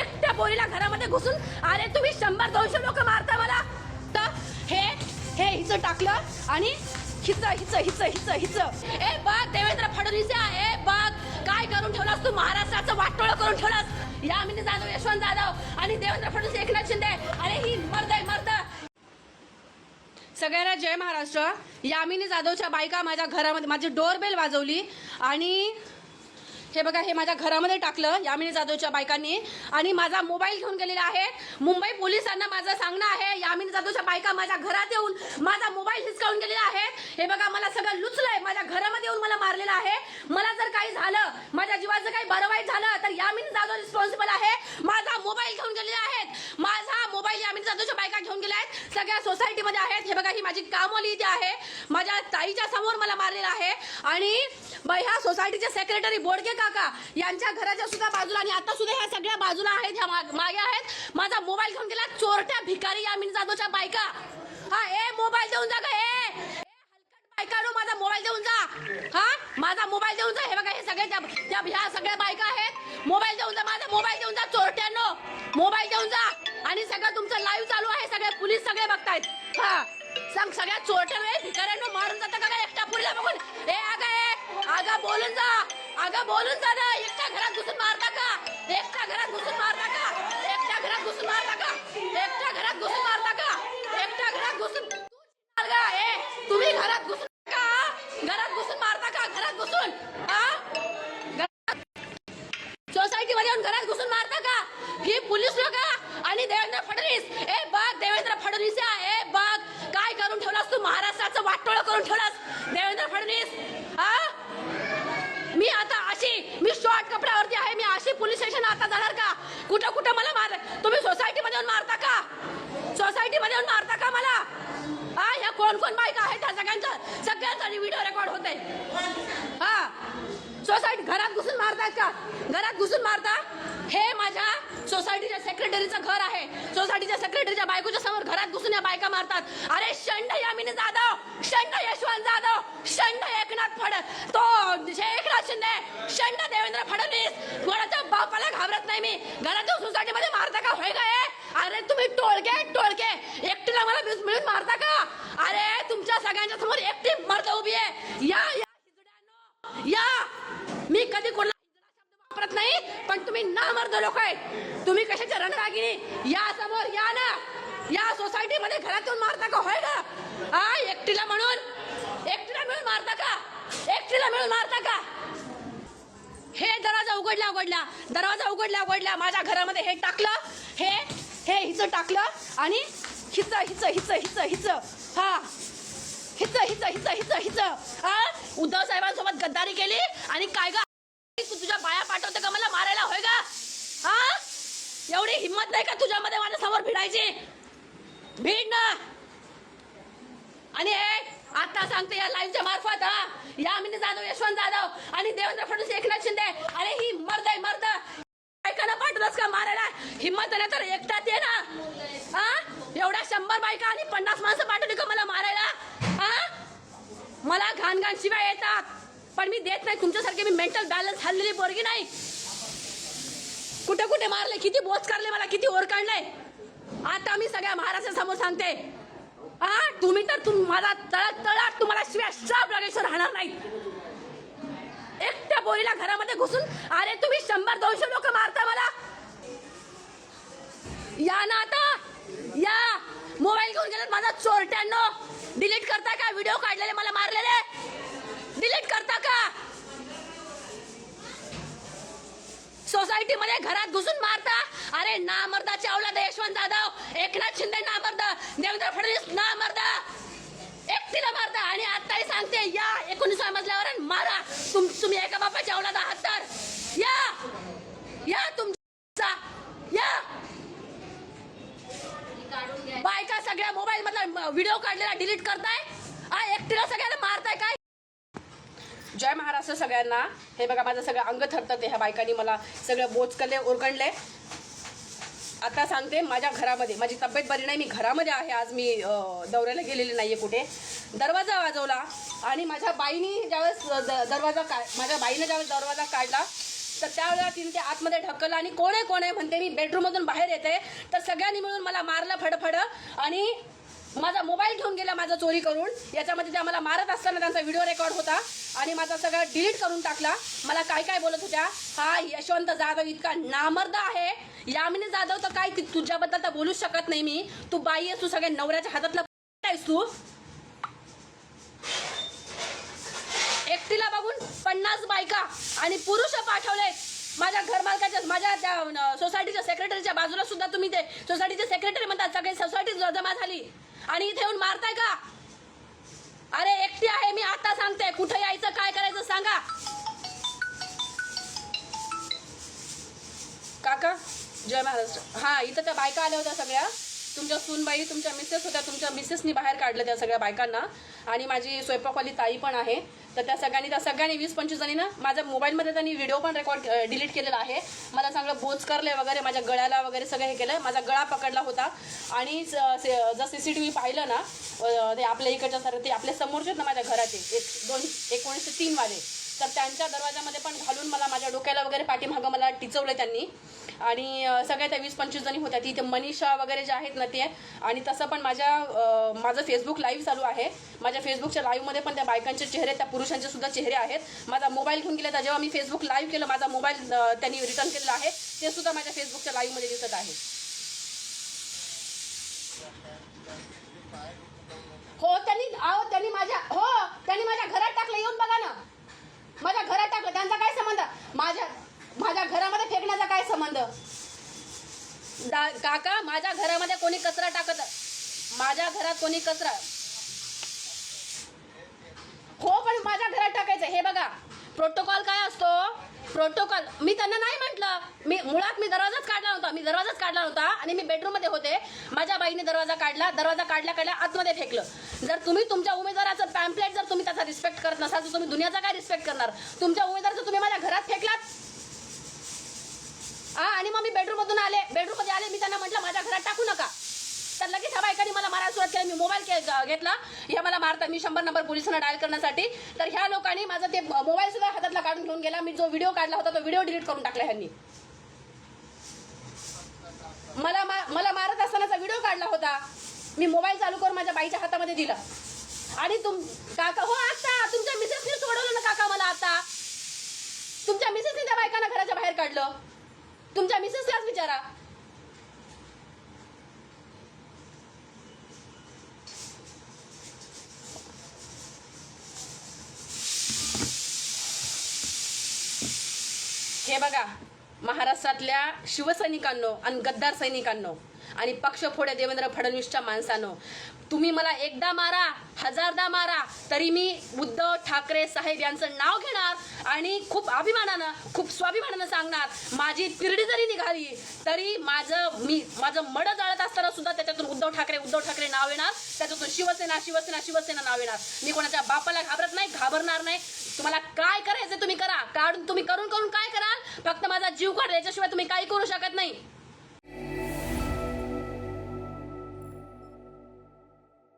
एकट्या पोरीला घरामध्ये घुसून अरे तुम्ही शंभर दोनशे लोक मारता मला. तर हे हे हिचं टाकलं आणि हिचं हिचं हिचं हिचं हिचं. ए बघ देवेंद्र फडणवीस या, ए बघ काय करून ठेवलास तू? महाराष्ट्राचं वाटोळ करून ठेवलास? यामिनी जाधव यशवंत जाधव आणि देवेंद्र फडणवीस एकनाथ शिंदे. अरे ही मर्द आहे मर्द. सगळ्यांना जय महाराष्ट्र. यामिनी जाधवच्या बायका माझ्या घरामध्ये माझी डोरबेल वाजवली आणि हे बघा हे माझ्या घरामध्ये टाकलं यामिनी जाधवच्या बायकांनी. आणि माझा मोबाईल घेऊन गेलेला आहे. मुंबई पोलिसांना माझं सांगणं आहे यामिनी जाधवच्या बायका माझ्या घरात येऊन माझा मोबाईल हिसकावून गेलेला आहे. हे बघा मला सगळं लुचलंय. माझ्या घरामध्ये येऊन मला मारलेलं आहे. मला जर काही झालं माझ्या जीवाचं काही बरं वाईट झालं तर यामिनी जाधव रिस्पॉन्सिबल आहे. माझा मोबाईल घेऊन गेलेले आहेत. माझा मोबाईल यामिनी जाधवच्या बायका घेऊन गेल्या आहेत. सगळ्या सोसायटीमध्ये आहेत. हे बघा ही माझी कामवाली इथे आहे. माझ्या ताईच्या समोर मला मारलेलं आहे. आणि ह्या सोसायटीचे सेक्रेटरी बोडके काका. यांच्या घराच्या सुद्धा बाजूला आणि आता सुद्धा ह्या सगळ्या बाजूला आहेत ह्या मागे आहेत. माझा मोबाईल घेऊन गेला चोरट्या भिकारी यामिनी जाधवच्या बायका. हा ए मोबाईल देऊन जा ग ए. बायकांनो माझा मोबाईल देऊन जा. हा माझा मोबाईल देऊन जा. हे बघा हे सगळे त्या ह्या सगळ्या बायका आहेत. मोबाईल देऊन जा माझा मोबाईल देऊन जा चोरट्यांनो. मोबाईल देऊन जा. आणि सगळं तुमचं लाईव्ह चालू आहे. सगळे पोलीस सगळे बघतायत. हा. सांग सगळ्या चोरट्यांनो भिकाऱ्यांनो मारून जाता का एकटा पुढला बघून? ए अगं ए. अगं बोलून जा. अगं बोलून जा ना एकट्या घरात घुसून मारता का एकट्या घरात घुसून मारता का एकट्या घरात घुसून मारता का एकट्या घरात घुसून मारता का एकट्या घरात घुसून तुम्ही घरात घुसून का घरात घुसून मारता का घरात घुसून. सोसायटी मध्ये येऊन घरात घुसून मारता का ही पोलीस लोक आणि देवेंद्र फडणवीस. ए बघ देवेंद्र फडणवीस या, ए बघ काय करून ठेवलास तू? महाराष्ट्राचं वाटोळ करून ठेवलास. देवेंद्र फडणवीस हा मी आता अशी मी शॉर्ट कपड्यावरती आहे मी अशी पोलीस स्टेशन आता जाणार का? कुठं कुठं मला मार तुम्ही सोसायटीमध्ये येऊन मारता का? सोसायटी मध्ये येऊन मारता का मला? हा ह्या कोण कोण बायका आहेत? त्या सगळ्यांचा सगळ्यांचा व्हिडिओ रेकॉर्ड होते. हा. सोसायटी घरात घुसून मारतात का? घरात घुसून मारता? हे माझ्या सोसायटीच्या सेक्रेटरीचं घर आहे. सोसायटीच्या सेक्रेटरीच्या बायकोच्या समोर घरात घुसून या बायका मारतात. अरे शंड यामिनी जाधव! शंड यशवंत जाधव! शंड एकनाथ फड तो एकनाथ शिंदे! शंड देवेंद्र फडणवीस! कोणाच्या बापाला घाबरत नाही मी? घराच्या सोसायटीमध्ये मारता का? होय काय अरे तुम्ही टोळके टोळके. एकटीला मला मिळून मिळून मारता का? अरे तुमच्या सगळ्यांच्या समोर एकटी मर्द उभी आहे. या या या. मी कधी कोणा वापरत नाही पण तुम्ही ना मर्द लोक आहे तुम्ही कशाचे रणरागिणी? या समोर या ना. या सोसायटी मध्ये घरातून मारता का? होय का हा एकटीला म्हणून. एकटीला मिळून मारता का? एकटीला मिळून मारता का? हे दरवाजा उघडला उघडला दरवाजा उघडला उघडला माझ्या घरामध्ये हे टाकलं. हे हे हिचं टाकलं आणि हिचं हिचं हिचं हिचं हिचं. हा. हिचं हिचं हिचं हिचं हिचं. हा उद्धव साहेबांसोबत गद्दारी केली आणि काय गा? तू तुझ्या बाया पाठवते का मला मारायला? होय का हा एवढी हिंमत नाही का तुझ्यामध्ये माझ्यासमोर भिडायची? भीड ना. आणि हे आता सांगते या लाईव्हच्या मार्फत हा. यामिनी जाधव यशवंत जाधव आणि देवेंद्र फडणवीस एकनाथ शिंदे. अरे ही मर्द आहे मर्द. बायकांना का मारायला हिंमत नाही तर एकटाच ये ना. हा एवढ्या शंभर बायका आणि पन्नास माणसं पाठवली का मला मारायला? हा मला घाण घाण शिवाय येतात. पण मी देत नाही. तुमच्यासारखे मी मेंटल बॅलन्स हल्लेली बोरगी नाही. कुठे कुठे मारले? किती बोच काढले मला? किती ओर काढले? आता मी सगळ्या महाराष्ट्रासमोर सांगते. हा तुम्ही तर तुम माझा तळात तळात तुम्हाला शिवाय श्राप लागेल राहणार नाही एकट्या बोरीला घरामध्ये घुसून अरे तुम्ही शंभर दोनशे लोक मारता मला. या ना आता. या. मोबाईल घेऊन गेलेत माझा चोरट्यांनो. डिलीट करता का? व्हिडिओ काढलेले मला मारलेले. डिलीट करता का? सोसायटी मध्ये घरात घुसून मारता. अरे नामर्दाचे औलाद यशवंत जाधव. एकनाथ शिंदे नामर्द. देवेंद्र फडणवीस नामर्द. एकटीला मारता. आणि आताही सांगते या एकोणीसव्या मजल्यावर मारा. तुम तुम्ही एका बापाचे औलाद आहात तर. या. या तुमचा. या. सगळ्या मोबाईल मधला व्हिडिओ काढलेला डिलीट करताय. एकटीला सगळ्यांना मारताय काय? जय महाराष्ट्र सगळ्यांना. हे बघा माझं सगळं अंग थरथरते ह्या बायकांनी मला सगळं बोचकले ओरगणले आता सांगते माझ्या घरामध्ये माझी तब्येत बरी नाही मी घरामध्ये आहे. आज मी दौऱ्याला गेलेली नाहीये कुठे. दरवाजा वाजवला आणि माझ्या बाईनी ज्यावेळेस दरवाजा का माझ्या बाईने ज्यावेळेस दरवाजा काढला तर त्यावेळेला तिने ते आतमध्ये ढकललं आणि कोण आहे कोण आहे म्हणते मी बेडरूममधून बाहेर येते. तर सगळ्यांनी मिळून मला मारलं फडफड आणि माझा मोबाईल घेऊन गेला माझा चोरी करून. याच्यामध्ये त्या मला मारत असताना त्यांचा व्हिडिओ रेकॉर्ड होता आणि माझा सगळा डिलीट करून टाकला. मला काय काय बोलत होत्या? हा यशवंत जाधव इतका नामर्द आहे. यामिनी जाधव तर काय तुझ्याबद्दल तर बोलूच शकत नाही मी. तू बाई आहेस तू सगळ्या नवऱ्याच्या हातातला आहेस तू एकटीला पाच बायका आणि पुरुष पाठवले. माझ्या घरमालकाच्या माझ्या त्या सोसायटीच्या सेक्रेटरीच्या बाजूला सुद्धा तुम्ही ते सोसायटीचे सेक्रेटरी म्हणतात. सगळे सोसायटी जमा झाली. आणि इथे येऊन मारताय का? अरे एकटी आहे मी आता सांगते. कुठे यायचं काय करायचं सांगा. काका जय महाराष्ट्र. हा इथं त्या बायका आल्या होत्या सगळ्या. तुमच्या सूनबाई तुमच्या मिसेस होत्या. तुमच्या मिसेसनी बाहेर काढलं त्या सगळ्या बायकांना. आणि माझी स्वयंपाकवाली ताई पण आहे. तर त्या सगळ्यांनी त्या सगळ्यांनी वीस पंचवीस जणींना माझ्या मोबाईलमध्ये त्यांनी व्हिडिओ पण रेकॉर्ड डिलीट केलेला आहे. मला चांगलं बोच करले वगैरे माझ्या गळ्याला वगैरे सगळं हे केलं. माझा गळा पकडला होता. आणि से- जर सी सी टी व्ही पाहिलं ना ते आपल्या इकडच्या सर ते आपल्या समोरचे आहेत ना माझ्या घराचे. एक दोन एकोणीसशे तीनवाले तर त्यांच्या दरवाजामध्ये पण घालून मला माझ्या डोक्याला वगैरे पाठीमागं मला टिचवलं त्यांनी. आणि सगळ्या त्या वीस पंचवीस जणी होत्या. तिथे मनीषा वगैरे जे आहेत ना ते आणि तसं पण माझ्या माझं फेसबुक लाईव्ह चालू आहे. माझ्या फेसबुकच्या लाईव्हमध्ये पण त्या बायकांचे चेहरे त्या पुरुषांचे सुद्धा चेहरे आहेत. माझा मोबाईल घेऊन गेला जेव्हा मी फेसबुक लाईव्ह केलं माझा मोबाईल त्यांनी रिटर्न केलेला आहे. ते सुद्धा माझ्या फेसबुकच्या लाईव्हमध्ये दिसत आहे. हो त्यांनी आहो त्यांनी माझ्या हो त्यांनी माझ्या घरात टाकलं. येऊन बघा ना. माझ्या घरात टाकलं. त्यांचा काय संबंध? माझ्या माझ्या घरामध्ये फेकण्याचा काय संबंध? काका माझ्या घरामध्ये कोणी कचरा टाकत माझ्या घरात कोणी कचरा हो पण माझ्या घरात टाकायचं. हे बघा. प्रोटोकॉल काय असतो? प्रोटोकॉल मी त्यांना नाही म्हटलं. मी मुळात मी दरवाजाच काढला नव्हता. मी दरवाजाच काढला नव्हता आणि मी बेडरूममध्ये होते. माझ्या बाईने दरवाजा काढला. दरवाजा काढल्या काढल्या आतमध्ये फेकलं. जर तुम्ही तुमच्या उमेदवाराचं पॅम्पलेट जर तुम्ही त्याचा रिस्पेक्ट करत नसाल तर तुम्ही दुनियाचा काय रिस्पेक्ट करणार? तुमच्या उमेदवाराचं तुम्ही माझ्या घरात फेकलात? हा आणि मग मी बेडरूम मधून आले. बेडरूममध्ये आले मी त्यांना म्हटलं माझ्या घरात टाकू नका. तर लगेच ह्या बायकांनी मला मारायला सुरुवात केली. मी मोबाईल के- घेतला. ह्या मला मारतात. मी शंभर नंबर पोलिसांना डायल करण्यासाठी. तर ह्या लोकांनी माझा ते मोबाईल सुद्धा हातातला काढून घेऊन गेला. मी जो व्हिडिओ काढला होता तो व्हिडिओ डिलीट करून टाकला ह्यांनी. मला मा- मला मारत असतानाचा व्हिडिओ काढला होता. मी मोबाईल चालू करून माझ्या बाईच्या हातामध्ये दिला. आणि तुम काका हो आता. तुमच्या मिसेसने सोडवलं ना काका मला आता. तुमच्या मिसेसने त्या बायकांना घराच्या बाहेर काढलं. तुमच्या मिसेसलाच विचारा. हे बघा महाराष्ट्रातल्या शिवसैनिकांनो आणि गद्दार सैनिकांनो. आणि पक्ष फोड्या देवेंद्र फडणवीसच्या माणसानं तुम्ही मला एकदा मारा हजारदा मारा तरी मी उद्धव ठाकरे साहेब यांचं नाव घेणार आणि खूप अभिमानानं खूप स्वाभिमानानं सांगणार माझी तिरडी जरी निघाली तरी माझं मी माझं मड जाळत असताना सुद्धा त्याच्यातून उद्धव ठाकरे उद्धव ठाकरे नाव येणार त्याच्यातून शिवसेना शिवसेना शिवसेना नाव येणार. मी कोणाच्या बापाला घाबरत नाही घाबरणार नाही. तुम्हाला काय करायचं तुम्ही करा. काढून तुम्ही करून करून काय कराल? फक्त माझा जीव काढ याच्याशिवाय तुम्ही काही करू शकत नाही.